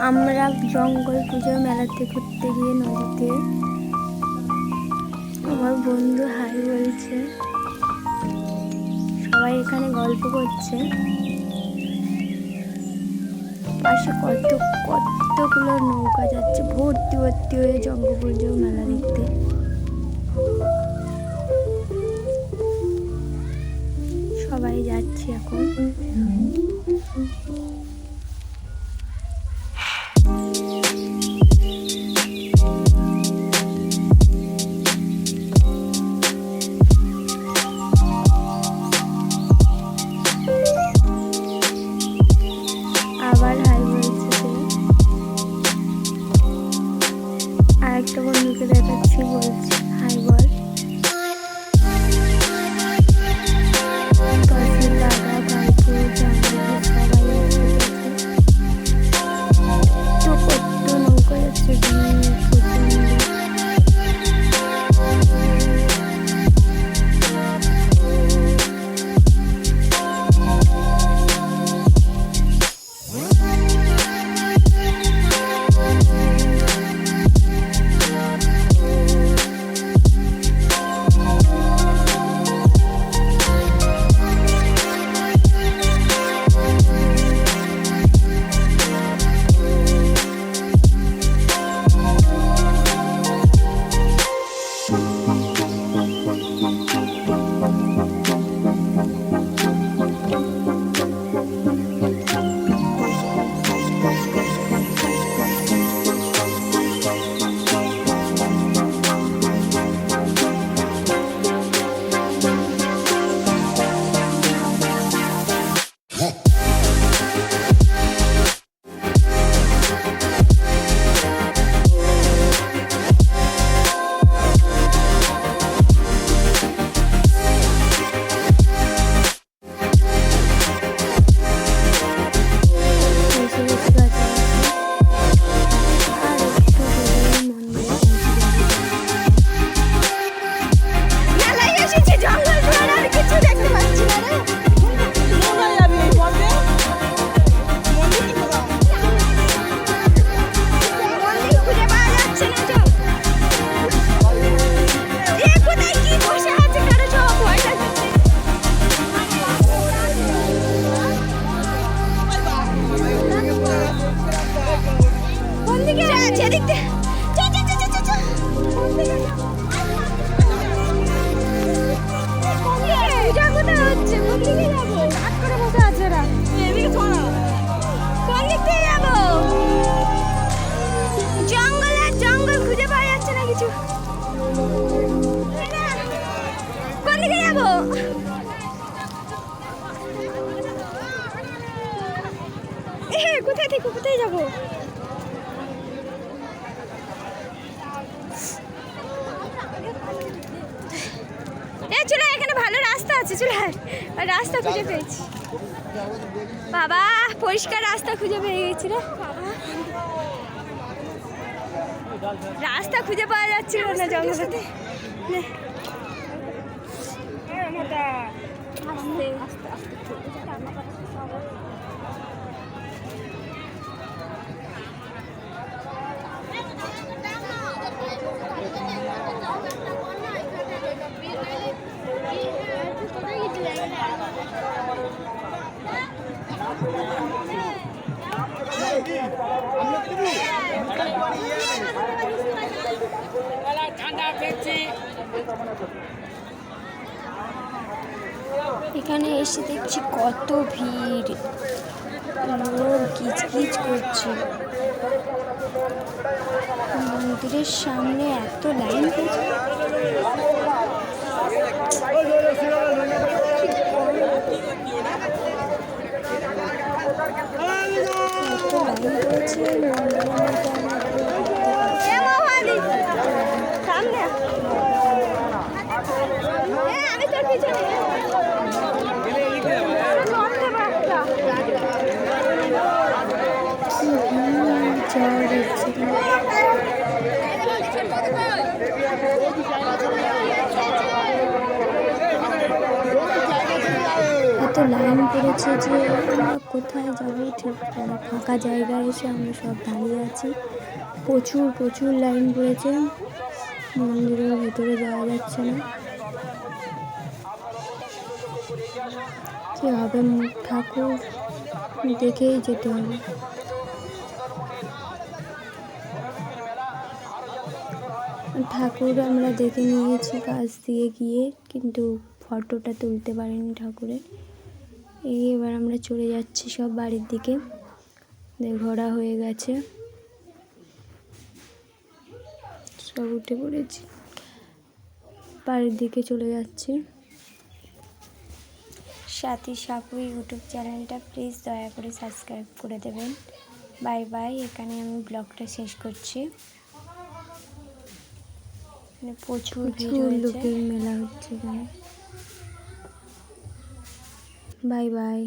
আমরা জঙ্গল পুজোর মেলাতে ঘুরতে গিয়ে নদীতে আমার বন্ধু হাই বলছে, সবাই এখানে গল্প করছে। পাশে কত, কতগুলো নৌকা যাচ্ছে, ভর্তি ভর্তি হয়ে জঙ্গল পুজো মেলা দেখতে। সবাই যাচ্ছে এখন। যেদিক দিয়ে চ চ চ চ চ চ কোন দিকে যাব? কোন দিকে? পূজা কোথায় হচ্ছে? কোন দিকে যাব? হাত করে বসে আছে এরা। এদিকে চ কোন দিক দিয়ে যাব? জঙ্গল জঙ্গল খুঁজে পাওয়া যাচ্ছে না কিছু কোন দিকে কোথায় থেকে কোথায় যাব এ চলো এখানে ভালো রাস্তা আছে চলো রাস্তা খুঁজে পেয়েছি। বাবা পরিষ্কার রাস্তা খুঁজে পেয়ে গেছি রে। বাবা রাস্তা খুঁজে পাওয়া যাচ্ছিল না জঙ্গলেতে। আস্তে আস্তে আস্তে। এখানে এসে দেখছি কত ভিড়। লোক কিচকিচ করছে। মন্দিরের সামনে এত লাইন পড়েছে মন্দিরের মধ্যে আমরা কেউ ঢুকতে পারছি এ মহাদি সামনে এ আমি তোর পিছনে লড়তে পারতা কি ভিড় যাওয়া যাচ্ছে না। এত লাইন পড়েছে যে আমরা কোথায় যাব? ঠিক ফাঁকা জায়গায় এসে আমরা সব দাঁড়িয়ে আছি। প্রচুর প্রচুর লাইন পড়েছে। মন্দিরের ভেতরে যাওয়া যাচ্ছে না। কি হবে? ঠাকুর দেখেই যেতে হবে। ঠাকুর আমরা দেখে নিয়েছি কাছ দিয়ে গিয়ে, কিন্তু ফটোটা তুলতে পারিনি ঠাকুরের। এই এবার আমরা চলে যাচ্ছি সব বাড়ির দিকে। ঘোরা হয়ে গেছে। সব উঠে পড়েছি। বাড়ির দিকে চলে যাচ্ছি। সাথী সাপু ইউটিউব চ্যানেলটা প্লিজ দয়া করে সাবস্ক্রাইব করে দেবেন। বাই বাই এখানে আমি ব্লগটা শেষ করছি। প্রচুর প্রচুর লোকের মেলা হচ্ছে এখানে। Bye bye